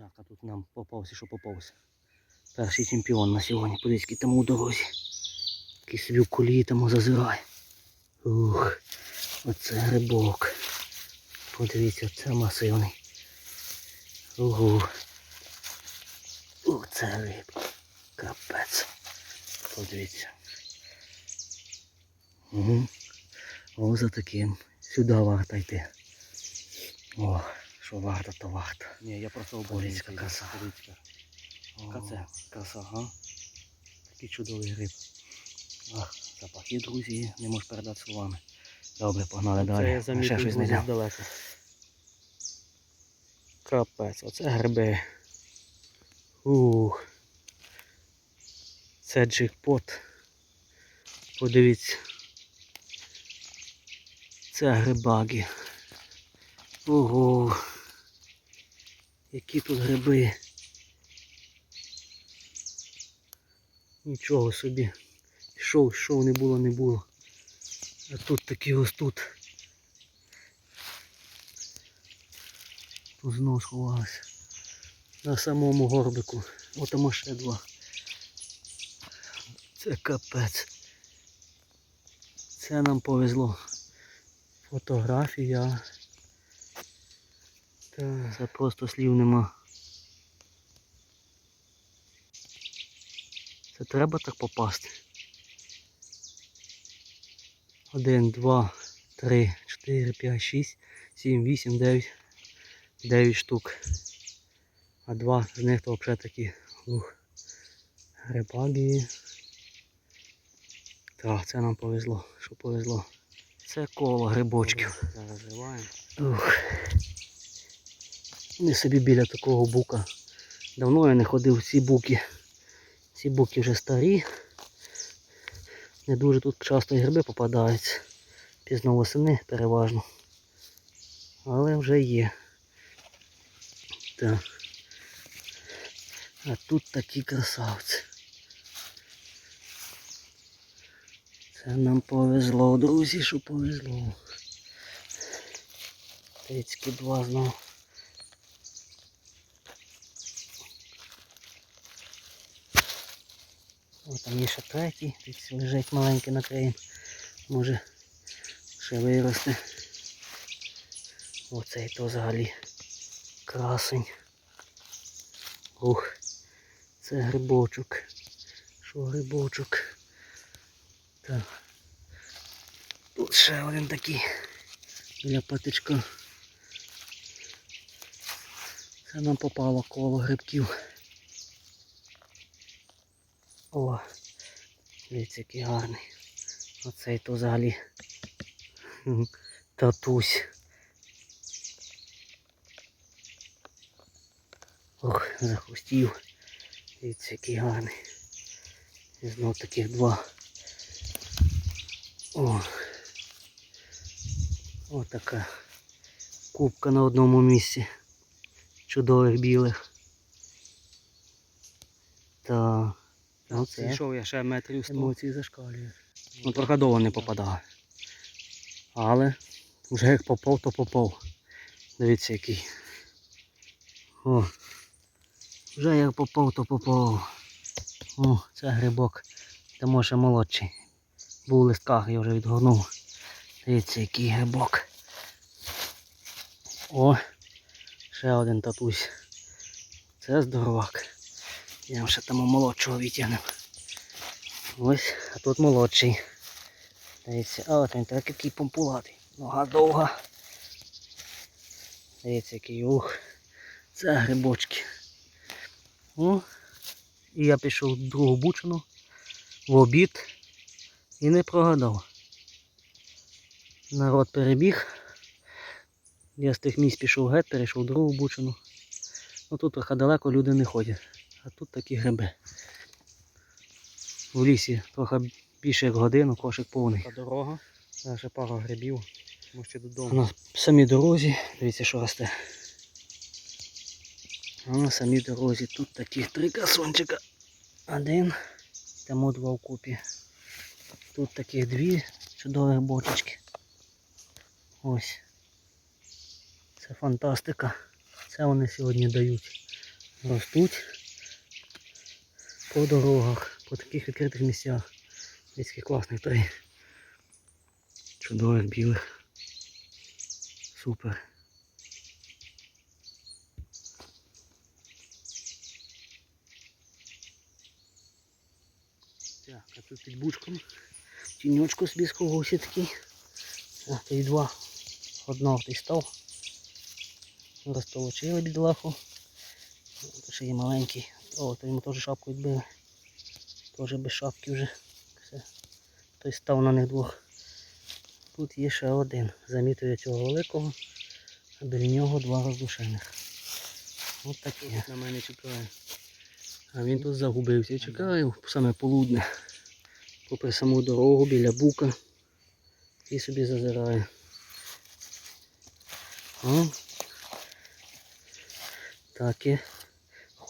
Так, а тут нам попався, що попався. Перший чемпіон на сьогодні. Подивись, який там у дорозі. Який собі в колії там зазирає. Ух, оце грибок. Подивіться, це масивний. Ого. Оце риб. Капець. Подивіться. Угу. О, за таким. Сюди варто йти. О, що варто, то варто. Ні, я просто Поліцька краса. Поліцька. Яка це краса, га? Такий чудовий гриб. Ах, запахи, друзі, не можу передати словами. Добре, погнали далі. Це я замітив ще щось знайдемо. здалека. Капець, оце гриби. Ух. Це джекпот. Подивіться. Це грибаги. Ого. Які тут гриби. Нічого собі. Йшов, йшов, не було, не було. А тут такі ось тут. Тут знову сховалися. На самому горбику. Отамо ще два. Це капець. Це нам повезло. Фотографія. Це просто слів нема. Це треба так попасти. Один, два, три, чотири, п'ять, шість, сім, вісім, дев'ять. Дев'ять штук. А два з них то взагалі такі. Ух. Грибаги. Так, це нам повезло. Що повезло? Це коло грибочків. Зараз зриваємо. Ух. Вони собі біля такого бука. Давно я не ходив в ці буки. Ці буки вже старі. Не дуже тут часто і гриби попадаються. Пізно восени переважно. Але вже є. Так. А тут такі красавці. Це нам повезло, друзі, що повезло. Трицькі два знову. О, там є ще третій, тут лежить маленький на краї. Може ще виросте. Оцей то взагалі красень. Ух, це грибочок. Що грибочок? Так. Тут ще один такий біля патичка. Це нам попало коло грибків. О, дивіться, який гарний. Оцей то взагалі татусь. Ох, захустів. Дивіться, який гарний. І знов таких два. О. Ось така кубка на одному місці. Чудових білих. Та ну це Пішов я ще метрів 100. емоції зашкалюють. Ну трохи довго не попадає. Але вже як попав, то попав. Дивіться який. О. Вже як попав, то попав. О, це грибок. Та може молодший. Був у листках, я вже відгорнув. Дивіться, який грибок. О, ще один татусь. Це здоровак. Я ще там молодшого відтягнув. Ось, а тут молодший. Дивіться, а от він так який помпулатий. Нога довга. Дивіться, який ух. Це грибочки. О, і я пішов в другу бучину в обід і не прогадав. Народ перебіг. Я з тих місць пішов геть, перейшов в другу бучину. Ну тут трохи далеко люди не ходять. А тут такі гриби. В лісі трохи більше як годину, кошик повний. Та дорога. Зараз ще пару грибів. Може А додому. на самій дорозі, дивіться, що росте. А на самій дорозі тут таких три красончика. Один, тому два вкупі. Тут таких дві чудових бочечки. Ось. Це фантастика. Це вони сьогодні дають. ростуть по дорогах, по таких відкритих місцях. Який класний той. Чудових білих. Супер. Так, а тут під бучком тіньочку собі сховався такий. А, то й два. Одного ти став. Розтолочили бідолаху. Ще є маленький. О, то йому теж шапку відбили. Теж без шапки вже. Все. Той став на них двох. Тут є ще один. Замітив я цього великого, а біля нього два роздушених. Ось такі. На мене чекає. А він тут загубився. Чекаю саме полудне. Попри саму дорогу біля бука. І собі зазирає. О. Так і.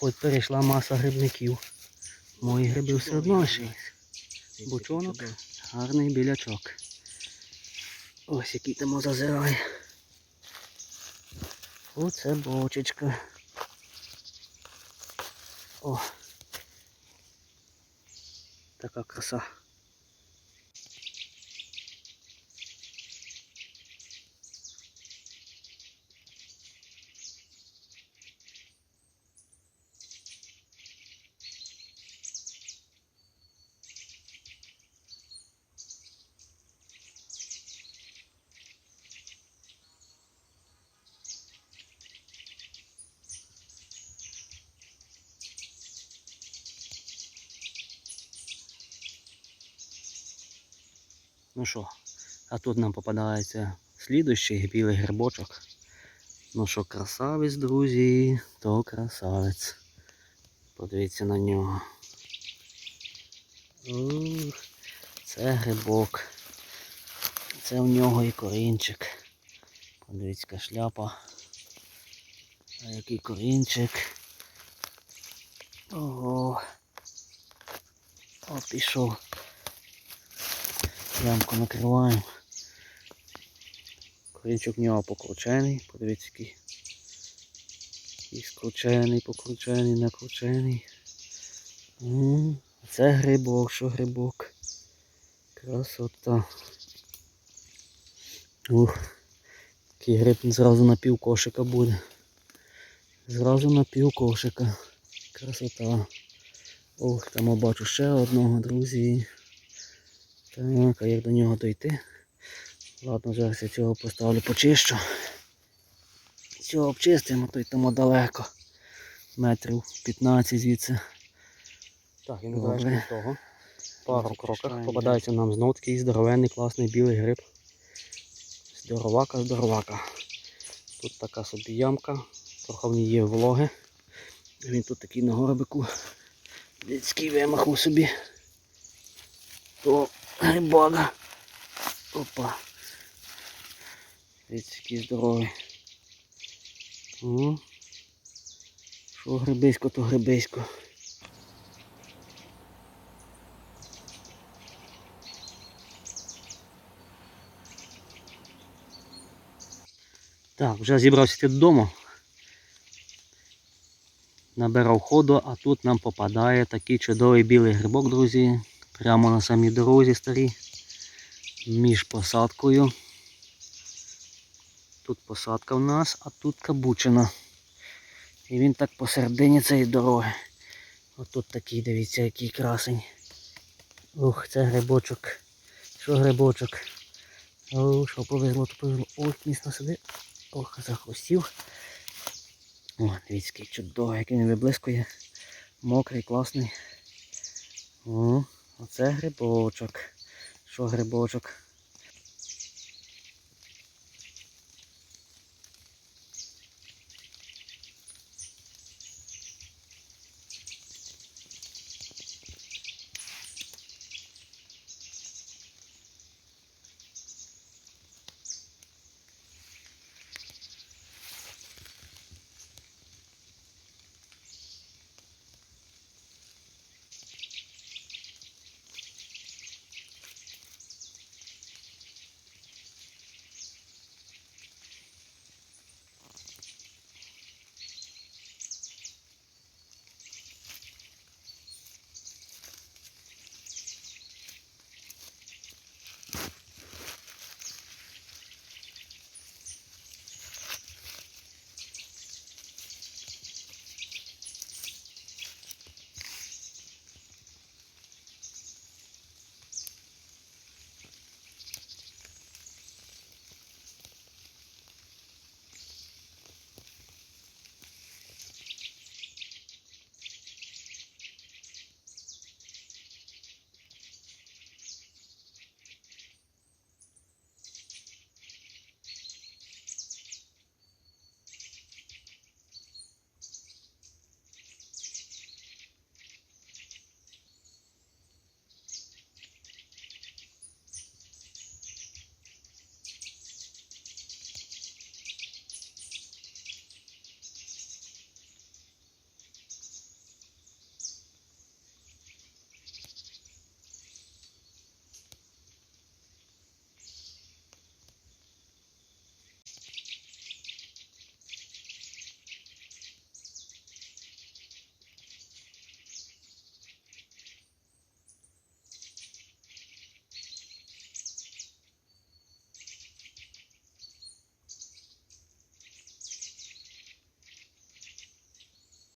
Хоч перейшла маса грибників. Мої гриби все одно лишились. Бучонок. Гарний білячок. Ось який там зазирає. Оце бочечка. О. Така краса. Ну що, а тут нам попадається слідущий білий грибочок. Ну що, красавець, друзі, то красавець. Подивіться на нього. Ух, це грибок. Це в нього і корінчик. Подивіться, шляпа. А який корінчик. Ого. О, пішов. Ямку накриваємо. Корінчик в нього покручений. Подивіться який. Який скручений, покручений, накручений. Це грибок, що грибок. Красота. Ух. Такий гриб зразу на пів кошика буде. Зразу на пів кошика. Красота. Ох, там я бачу ще одного, друзі. Так, а як до нього дойти? Ладно, зараз я цього поставлю почищу. Цього обчистимо, то й тому далеко. Метрів 15 звідси. Так, недалеко від того. Пару Ми кроках попадається нам знов такий здоровенний, класний білий гриб. Здоровака, здоровака. Тут така собі ямка, трохи в ній є вологи. Він тут такий на горобику. Людський вимахав собі. То грибага. Опа. Дивіться, який здоровий. О. Що грибисько, то грибисько. Так, вже зібрався йти додому. Набирав ходу, а тут нам попадає такий чудовий білий грибок, друзі. Прямо на самій дорозі старій. Між посадкою. Тут посадка в нас, а тут кабучина. І він так посередині цієї дороги. Отут такий, дивіться, який красень. Ух, це грибочок. Що грибочок? О, що повезло, то повезло. Ох, міцно сидить. Ох, захвостів. О, дивіться, який чудовий, як він виблискує. Мокрий, класний. О, оце грибочок. Що грибочок?